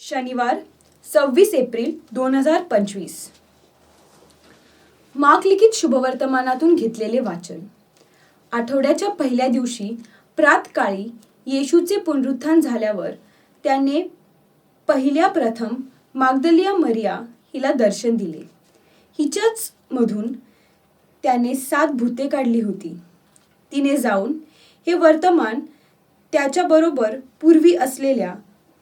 शनिवार सव्वीस एप्रिल दोन हजार पंचवीस. माकलिखित शुभवर्तमानातून घेतलेले वाचन. आठवड्याच्या पहिल्या दिवशी प्रातकाळी येशूचे पुनरुत्थान झाल्यावर त्याने पहिल्या प्रथम मागदलिया मरिया हिला दर्शन दिले. हिच्याच मधून त्याने सात भूते काढली होती. तिने जाऊन हे वर्तमान त्याच्याबरोबर पूर्वी असलेल्या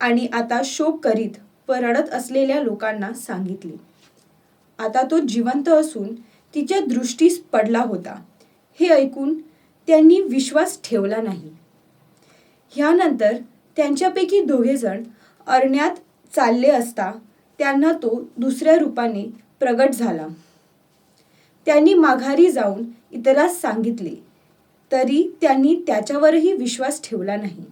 आणि आता शोक करीत व रडत असलेल्या लोकांना सांगितले. आता तो जिवंत असून तिच्या दृष्टीस पडला होता. हे ऐकून त्यांनी विश्वास ठेवला नाही. ह्यानंतर त्यांच्यापैकी दोघेजण अरण्यात चालले असता त्यांना तो दुसऱ्या रूपाने प्रगट झाला. त्यांनी माघारी जाऊन इतरांस सांगितले तरी त्यांनी त्याच्यावरही विश्वास ठेवला नाही.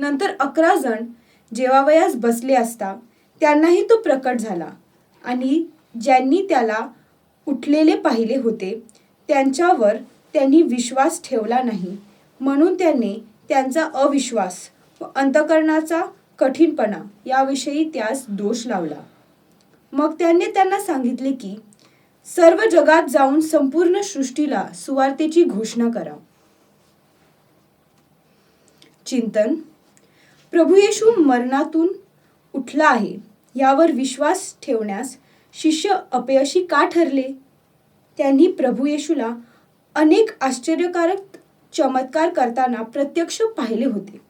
नंतर अकरा जण जेवावयास बसले असता त्यांनाही तो प्रकट झाला. आणि ज्यांनी त्याला उठलेले पाहिले होते त्यांच्यावर त्यांनी विश्वास ठेवला नाही. म्हणून त्यांनी त्यांचा अविश्वास व अंतकरणाचा कठीणपणा याविषयी त्यास दोष लावला. मग त्याने त्यांना सांगितले की सर्व जगात जाऊन संपूर्ण सृष्टीला सुवार्तेची घोषणा करा. चिंतन प्रभू येशू मरणातून उठला आहे. यावर विश्वास ठेवण्यास शिष्य अपयशी का ठरले? त्यांनी प्रभू येशूला अनेक आश्चर्यकारक चमत्कार करताना प्रत्यक्ष पाहिले होते.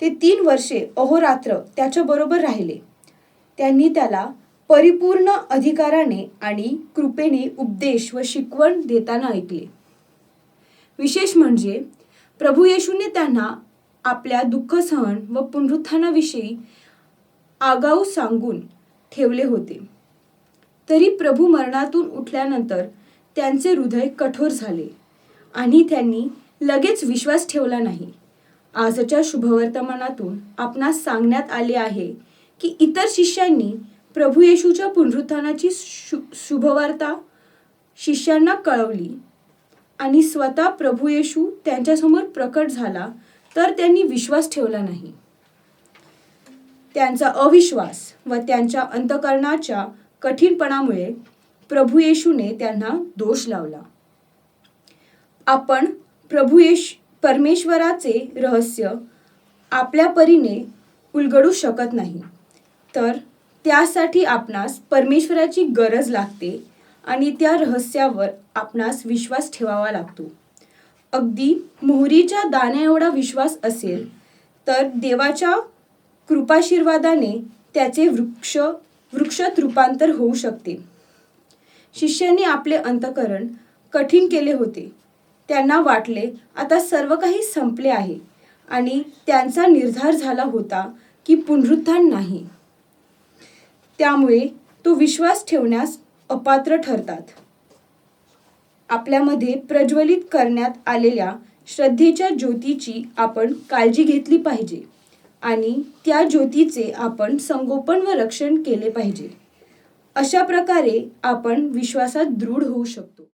ते तीन वर्षे अहोरात्र त्याच्याबरोबर राहिले. त्यांनी त्याला परिपूर्ण अधिकाराने आणि कृपेने उपदेश व शिकवण देताना ऐकले. विशेष म्हणजे प्रभू येशूने त्यांना आपल्या दुःख सहन व पुनरुत्थानाविषयी आगाऊ सांगून ठेवले होते. तरी प्रभू मरणातून उठल्यानंतर त्यांचे हृदय कठोर झाले आणि त्यांनी लगेच विश्वास ठेवला नाही. आजच्या शुभवर्तमानातून आपणास सांगण्यात आले आहे की इतर शिष्यांनी प्रभू येशूच्या पुनरुत्थानाची शु शुभवार्ता शिष्यांना कळवली आणि स्वतः प्रभू येशू त्यांच्यासमोर प्रकट झाला तर त्यांनी विश्वास ठेवला नाही. त्यांचा अविश्वास व त्यांच्या अंतकरणाच्या कठीणपणामुळे प्रभू येशूने त्यांना दोष लावला. आपण प्रभू येश परमेश्वराचे रहस्य आपल्या परीने उलगडू शकत नाही. तर त्यासाठी आपणास परमेश्वराची गरज लागते आणि त्या रहस्यावर आपणास विश्वास ठेवावा लागतो. अगदी मोहरीच्या दाण्याएवढा विश्वास असेल तर देवाच्या कृपाशीर्वादाने त्याचे वृक्ष वृक्षात रूपांतर होऊ शकते. शिष्यांनी आपले अंतकरण कठीण केले होते. त्यांना वाटले आता सर्व काही संपले आहे आणि त्यांचा निर्धार झाला होता की पुनरुत्थान नाही. त्यामुळे तो विश्वास ठेवण्यास अपात्र ठरतात. आपल्यामध्ये प्रज्वलित करण्यात आलेल्या श्रद्धेच्या ज्योतीची आपण काळजी घेतली पाहिजे आणि त्या ज्योतीचे आपण संगोपन व रक्षण केले पाहिजे. अशा प्रकारे आपण विश्वासात दृढ होऊ शकतो.